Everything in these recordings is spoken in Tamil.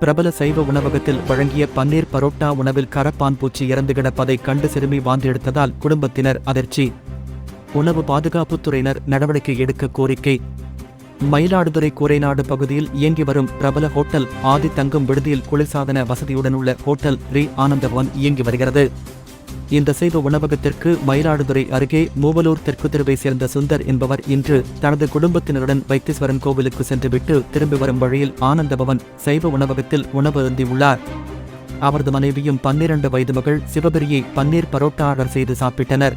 பிரபல சைவ உணவகத்தில் வழங்கிய பன்னீர் பரோட்டா உணவில் கரப்பான் பூச்சி இறந்து கிடப்பதை கண்டு சிறுமி வாந்தெடுத்ததால் குடும்பத்தினர் அதிர்ச்சி. உணவு பாதுகாப்புத்துறையினர் நடவடிக்கை எடுக்க கோரிக்கை. மயிலாடுதுறை கூரைநாடு பகுதியில் இயங்கி வரும் பிரபல ஹோட்டல் ஆதி தங்கும் விடுதியில் குளிர்சாதன வசதியுடன் உள்ள ஹோட்டல் ரீ. ஆனந்தபவன் இயங்கி வருகிறது. இந்த சைவ உணவகத்திற்கு மயிலாடுதுறை அருகே மூவலூர் தெற்கு தெருவை சேர்ந்த சுந்தர் என்பவர் இன்று தனது குடும்பத்தினருடன் வைத்தீஸ்வரன் கோவிலுக்கு சென்றுவிட்டு திரும்பி வரும் வழியில் ஆனந்தபவன் சைவ உணவகத்தில் உணவு அருந்தியுள்ளார். அவரது மனைவியும் பன்னிரண்டு வயது மகள் சிவபெரியை பன்னீர் பரோட்டா ஆர்டர் செய்து சாப்பிட்டனர்.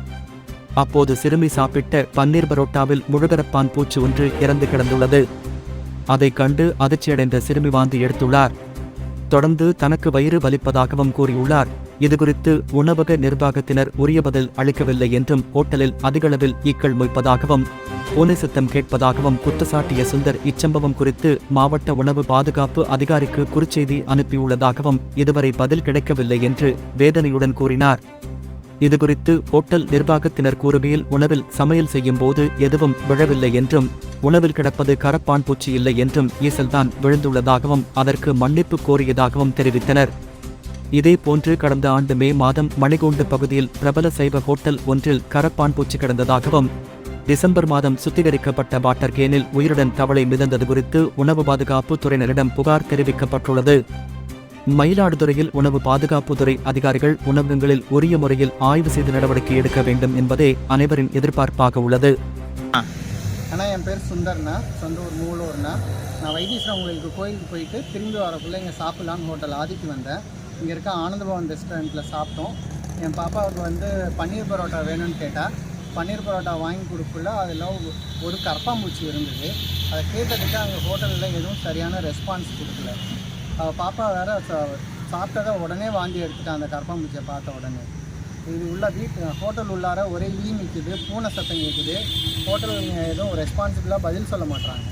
அப்போது சிறுமி சாப்பிட்ட பன்னீர் பரோட்டாவில் முழுகரப்பான் பூச்சி ஒன்று இறந்து கிடந்துள்ளது. அதைக் கண்டு அதிர்ச்சியடைந்த சிறுமி வாந்தி எடுத்துள்ளார். தொடர்ந்து தனக்கு வயிறு வலிப்பதாகவும் கூறியுள்ளார். இதுகுறித்து உணவக நிர்வாகத்தினர் உரிய பதில் அளிக்கவில்லை என்றும் ஹோட்டலில் அதிகளவில் ஈக்கள் மொய்ப்பதாகவும் பூனை சித்தம் கேட்பதாகவும் குற்றச்சாட்டிய சுந்தர் இச்சம்பவம் குறித்து மாவட்ட உணவு பாதுகாப்பு அதிகாரிக்கு குறுச்செய்தி அனுப்பியுள்ளதாகவும் இதுவரை பதில் கிடைக்கவில்லை என்று வேதனையுடன் கூறினார். இதுகுறித்து ஹோட்டல் நிர்வாகத்தினர் கூறுகையில் உணவில் சமையல் செய்யும் போது எதுவும் விழவில்லை என்றும் உணவில் கிடப்பது கரப்பான் பூச்சி இல்லை என்றும் ஈசல்தான் விழுந்துள்ளதாகவும் அதற்கு மன்னிப்பு கோரியதாகவும் தெரிவித்தனர். இதேபோன்று கடந்த ஆண்டு மே மாதம் மணிகூண்டு பகுதியில் பிரபல சைவ ஹோட்டல் ஒன்றில் கரப்பான் பூச்சி கிடந்ததாகவும் டிசம்பர் மாதம் சுத்திகரிக்கப்பட்ட வாட்டர் கேனில் உயிருடன் தவளை மிதந்தது குறித்து உணவு பாதுகாப்பு துறையினரிடம் புகார் தெரிவிக்கப்பட்டுள்ளது. மயிலாடுதுறையில் உணவு பாதுகாப்புத்துறை அதிகாரிகள் உணவகங்களில் உரிய முறையில் ஆய்வு செய்து நடவடிக்கை எடுக்க வேண்டும் என்பதே அனைவரின் எதிர்பார்ப்பாக உள்ளது. அண்ணா என் பேர் சுந்தர்ணா சொந்த ஊர் மூலூர்ணா நான் வைத்தீஸ்வரன் உங்களுக்கு கோயிலுக்கு போயிட்டு திரும்பி வரக்குள்ளே இங்கே சாப்பிட்லான்னு ஹோட்டல் ஆதிக்கு வந்தேன். இங்கே இருக்க ஆனந்தபவன் ரெஸ்டாரண்ட்டில் சாப்பிட்டோம். என் பாப்பாவுக்கு வந்து பன்னீர் பரோட்டா வேணும்னு கேட்டால் பன்னீர் பரோட்டா வாங்கி கொடுக்குள்ள அதில் ஒரு கரப்பாம்பூச்சி இருந்தது. அதை கேட்டதுக்கு அங்கே ஹோட்டலில் எதுவும் சரியான ரெஸ்பான்ஸ் கொடுக்கல. பாப்பா வேறு சா- சாப்பிட்டதை உடனே வாந்தி எடுத்துட்டான் அந்த கரப்பாம்பூச்சியை பார்த்த உடனே. இது உள்ள வீட்டு ஹோட்டல் உள்ளார ஒரே ஈ நிற்குது பூனை சத்தம் கேட்குது ஹோட்டல் எதுவும் ரெஸ்பான்சிபிளாக பதில் சொல்ல மாட்டாங்க